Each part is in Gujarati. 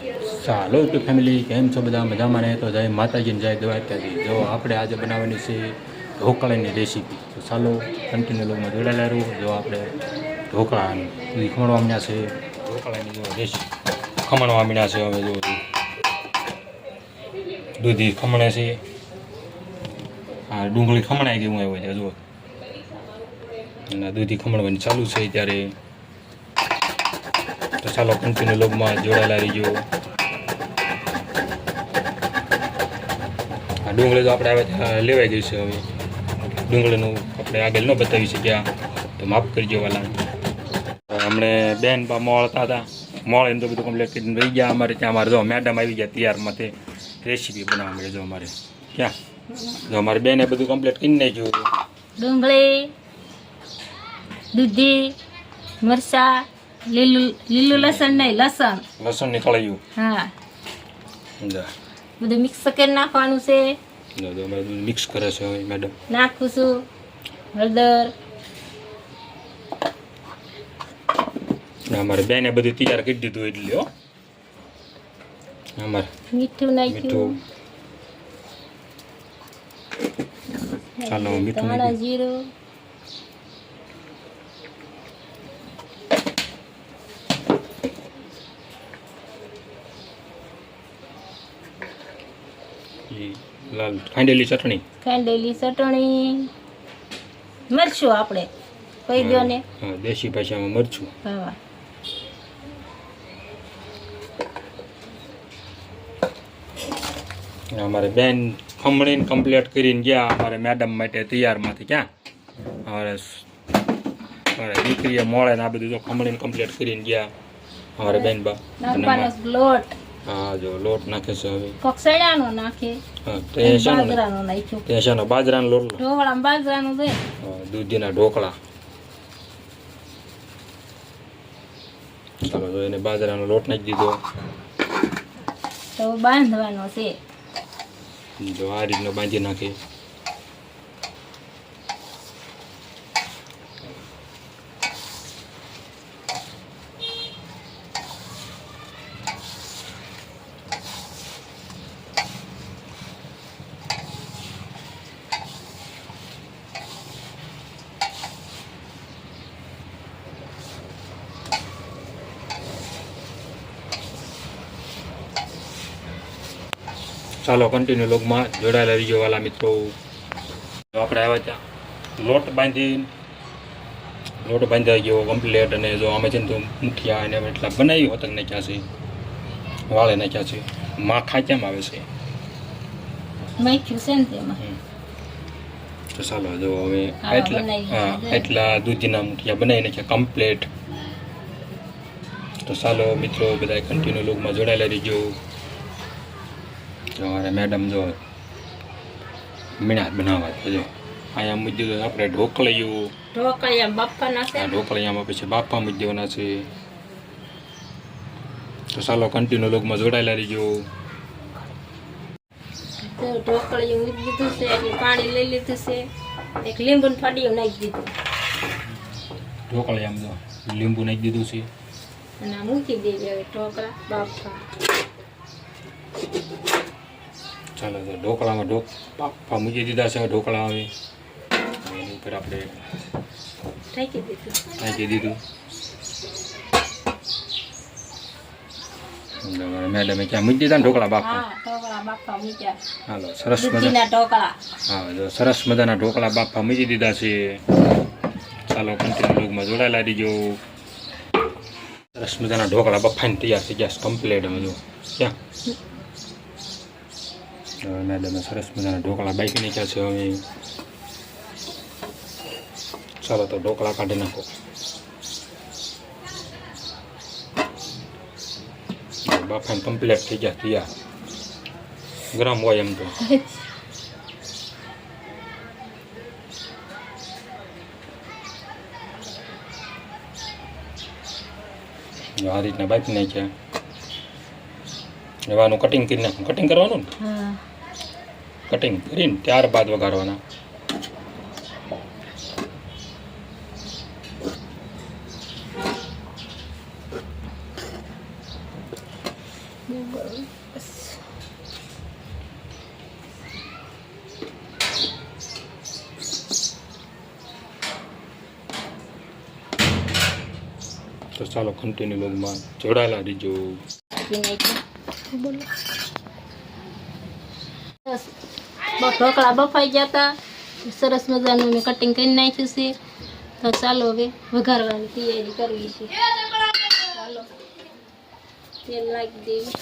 ચાલો તો ફેમિલી કેમ છો બધા? મજામાં રહે તો જય માતાજીને જય દ્વારકાજી. જો આપણે આજે બનાવવાની છે ઢોકળાની રેસીપી તો ચાલો કન્ટિન્યુ લોગમાં જોડાયેલા રહો. જો આપણે ઢોકળા દૂધી ખમણવા માંડ્યા છે, ઢોકળાની જો રેસીપી ખમણવા માંડ્યા છે હવે જો દૂધી ખમણે છે. આ ડુંગળી ખમણાઈ ગયું આવ્યો છે અને દૂધી ખમણવાની ચાલુ છે ત્યારે તો ચાલો કન્ટિન્યુ લોગમાં જોડાયેલા રહીજો. આ ડુંગળી તો આપણે હવે લેવાઈ ગઈ છે હવે. ડુંગળીનું આપણે આગળ ન બતાવી શક્યા. તો માફ કરજો વાલા. હમણે બેન બા મળતા હતા. મોળ એમ તો બધું કમ્પ્લીટ કરીને રહી ગયા અમારે ત્યાં. અમારે જો મેડમ આવી ગયા તૈયારમાં તે રેસીપી બનાવવા મળે જો અમારે. ક્યાં? જો અમારી બેને બધું કમ્પ્લીટ કરી નાખ્યું હતું. ડુંગળી, દૂધી, મરચા લીલું લીલું લસણ નહીં લસણ. લસણ કળાયું. હા. બધું મિક્સ કરી નાખવાનું છે. મિક્સ કરે છે મેડમ નાખું છું. હળદર. અમારે અમારે બેને બધું તૈયાર કરી દીધું એટલે હો. અમારે મીઠું મીઠું. નાખ્યું ચાલો મીઠું જીરું. લાલ ખાંડેલી ચટણી? ખાંડેલી ચટણી. મરચું આપણે કહી દો ને. હા દેશી ભાષામાં મરચું. હા. અમારે બેન ખમણીને કમ્પ્લીટ કરીને ગયા અમારે મેડમ માટે તૈયારમાંથી ક્યાં? અમારે અમારે દીકરીએ મોળે ને આ બધું જો ખમણીને કમ્પ્લીટ કરીને ગયા. અમારે બેન બા લોટ. હા જો લોટ નાખે છે હવે. નાખે. બાજરાનો નાખ્યો. બાજરાનો લોટ દે દૂધીના ઢોકળા. ચાલો એને બાજરાનો લોટ નાખી દીધો. તો બાંધવાનો છે. જો આ રીતનો બાંધી નાખે. ચાલો કન્ટિન્યુ લોગમાં જોડાયેલા રહીજો વાલા મિત્રો. આપણે આવ્યા ત્યાં. લોટ બાંધી લોટ બાંધાઈ ગયો કમ્પ્લીટ અને જો અમે છે ને તો મુઠિયા અને એટલા બનાવી હોતક નાખ્યા છે વાળે નાખ્યા છે માખા કેમ આવે છે. તો ચાલો જો હવે એટલા હા એટલા દૂધીના મુઠિયા બનાવી નાખ્યા કમ્પ્લીટ તો ચાલો મિત્રો બધા કન્ટિન્યુ લોગમાં જોડાયેલા રહીજો. જો અમારે મેડમ જો મીણા બનાવવા છે જો. અહીંયા મૂકી આપણે ઢોકળિયું. ઢોકળિયા બાપા નાખે આ ઢોકળિયામાં પછી બાપા મૂકી દેવાના છે. તો ચાલો કન્ટિન્યુ લોગમાં જોડાયેલા રહીજો. ઢોકળિયું મૂકી દીધું છે એટલે પાણી લઈ લીધું છે. એક લીંબુ ફાડીયું નાખી દીધું. ઢોકળિયામાં જો લીંબુ નાખી દીધું છે. અને મૂકી દેવી હવે ઢોકળા ચાલો તો ઢોકળામાં ઢોક બાફા મૂકી દીધા છે ઢોકળા હવે એની ઉપર આપણે ઢાંકી દીધું. મેડમે ક્યાં મૂકી દીધા ને ઢોકળા બાફા મૂક્યા. હાલો સરસ મજા હા જો સરસ મજાના ઢોકળા બાફા મૂકી દીધા છે. ચાલો કન્ટિન્યુ લોગમાં જોડાયેલા દીજો સરસ મજાના ઢોકળા બફાઈને તૈયાર થઈ ગયા કમ્પ્લેટ અમે જો ક્યાં? મેડમે સરસ મજાના ઢોકળા બાકી નીકળ્યા છે હવે ચાલો તો ઢોકળા કાઢી નાખો બાફાઈને કમ્પ્લીટ થઈ ગયા તૈયાર ગરમ હોય એમ તો આ રીતના બાફી નાખ્યા એવાનું કટિંગ કરી નાખું કટિંગ કરવાનું ને કટિંગ કરીને ત્યારબાદ બસ તો ચાલો કન્ટિન્યુ લોગમાં જોડાયેલા રહીજો. બોલો બસ બ- ઢોકળા બફાઈ જતા. સરસ મજાનું મેં કટિંગ કરી નાખ્યું છે. તો ચાલો હવે વઘારવાની તૈયારી કરવી છે. ચાલો, તેલ નાખી દેવું.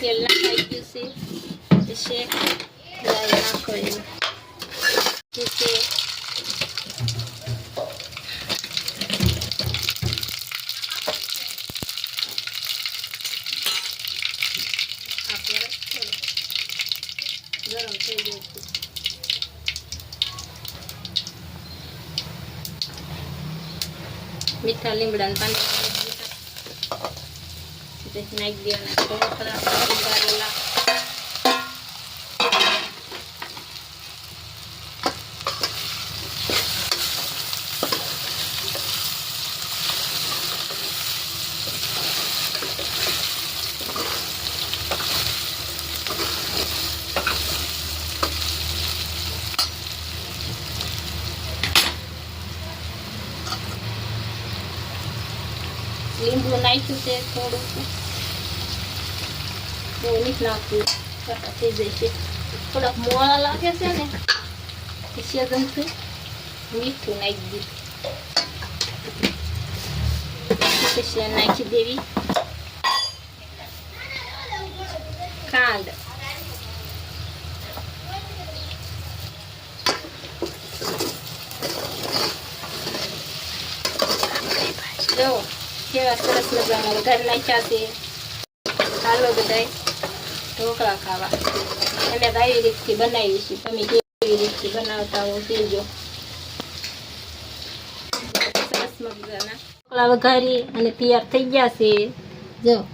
તેલ નાખાઈ ગયું છે. રાઈ નાખો એવું પછી આપણે ચલો ગરમ થઈ ગયું છે મીઠા લીમડાના પાણી નાખી દેવાના ઢોકળા વઘારેલા લીંબુ નાખ્યું છે થોડુંક બહુ નથી નાખ્યું કટા થઈ જાય છે થોડાક મોળા લાગે છે ને પછી ગમતું મીઠું નાખી દીધું પછી નાખી દેવી ખાંડ જો કેવા સરસ મજાના વધારે નાખ્યા છે. હાલો બધાય, ઢોકળા ખાવા. અમે તો આવી રીતથી બનાવીશું છે. તમે કેવી રીતથી બનાવતા હો કહેજો. સરસ મજાના. ઢોકળા વઘારી અને તૈયાર થઈ ગયા છે. જો.